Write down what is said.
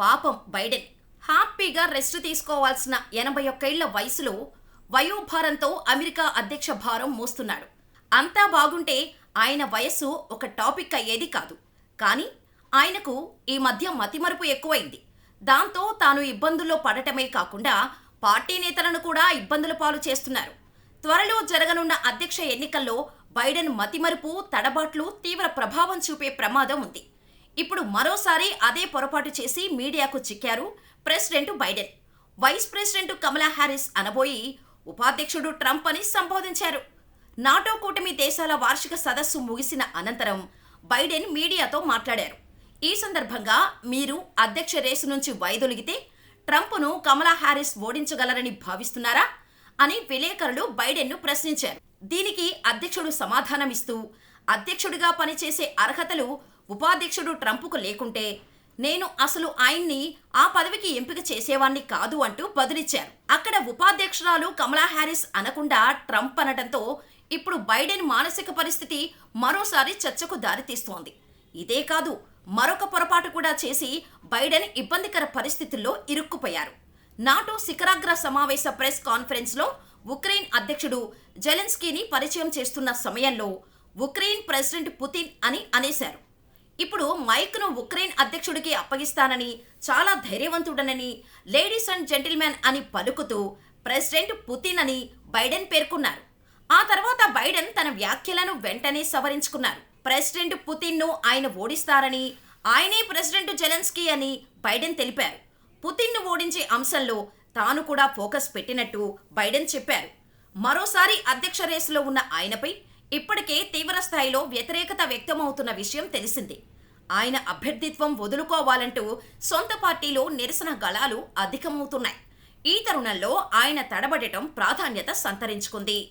పాపం బైడెన్. హ్యాపీగా రెస్ట్ తీసుకోవాల్సిన ఎనభై ఒక్కేళ్ళ వయసులో వయోభారంతో అమెరికా అధ్యక్ష భారం మోస్తున్నాడు. అంతా బాగుంటే ఆయన వయస్సు ఒక టాపిక్ అయ్యేది కాదు. కానీ ఆయనకు ఈ మధ్య మతిమరుపు ఎక్కువైంది. దాంతో తాను ఇబ్బందుల్లో పడటమే కాకుండా పార్టీ నేతలను కూడా ఇబ్బందుల పాలు చేస్తున్నారు. త్వరలో జరగనున్న అధ్యక్ష ఎన్నికల్లో బైడెన్ మతిమరుపు తడబాట్లు తీవ్ర ప్రభావం చూపే ప్రమాదం ఉంది. ఇప్పుడు మరోసారి అదే పొరపాటు చేసి మీడియాకు చిక్కారు president Biden. Vice president Kamala Harris అనబోయి ఉపాధ్యక్షుడు ట్రంప్ అని సంబోధించారు. నాటో కూటమి దేశాల వార్షిక సదస్సు ముగిసిన అనంతరం బైడెన్ మీడియాతో మాట్లాడారు. ఈ సందర్భంగా మీరు అధ్యక్ష రేసు నుంచి వైదొలిగితే ట్రంప్ను కమలా హ్యారిస్ ఓడించగలరని భావిస్తున్నారా అని విలేకరులు బైడెన్ను ప్రశ్నించారు. దీనికి అధ్యక్షుడు సమాధానమిస్తూ అధ్యక్షుడిగా పనిచేసే అర్హతలు ఉపాధ్యక్షుడు ట్రంప్కు లేకుంటే నేను అసలు ఆయన్ని ఆ పదవికి ఎంపిక చేసేవాణ్ణి కాదు అంటూ బదులిచ్చారు. అక్కడ ఉపాధ్యక్షురాలు కమలా హ్యారిస్ అనకుండా ట్రంప్ అనడంతో ఇప్పుడు బైడెన్ మానసిక పరిస్థితి మరోసారి చర్చకు దారితీస్తోంది ఇదే కాదు మరొక పొరపాటు కూడా చేసి బైడెన్ ఇబ్బందికర పరిస్థితుల్లో ఇరుక్కుపోయారు. నాటో శిఖరాగ్ర సమావేశ ప్రెస్ కాన్ఫరెన్స్లో ఉక్రెయిన్ అధ్యక్షుడు జెలెన్స్కీని పరిచయం చేస్తున్న సమయంలో ఉక్రెయిన్ ప్రెసిడెంట్ పుతిన్ అని అనేశారు. ఇప్పుడు మైక్ను ఉక్రెయిన్ అధ్యక్షుడికి అప్పగిస్తానని చాలా ధైర్యవంతుడనని లేడీస్ అండ్ జెంటిల్మెన్ అని పలుకుతూ ప్రెసిడెంట్ పుతిన్ అని బైడెన్ పేర్కొన్నారు. ఆ తర్వాత బైడెన్ తన వ్యాఖ్యలను వెంటనే సవరించుకున్నారు. ప్రెసిడెంట్ పుతిన్ను ఆయన ఓడిస్తారని ఆయనే ప్రెసిడెంట్ జెలెన్స్కీ అని బైడెన్ తెలిపారు. పుతిన్ను ఓడించే అంశంలో తాను కూడా ఫోకస్ పెట్టినట్టు బైడెన్ చెప్పారు. మరోసారి అధ్యక్ష రేసులో ఉన్న ఆయనపై ఇప్పటికే తీవ్ర స్థాయిలో వ్యతిరేకత వ్యక్తమవుతున్న విషయం తెలిసిందే. ఆయన అభ్యర్థిత్వం వదులుకోవాలంటూ సొంత పార్టీలో నిరసన గళాలు అధికమవుతున్నాయి. ఈ తరుణంలో ఆయన తడబడటం ప్రాధాన్యత సంతరించుకుంది.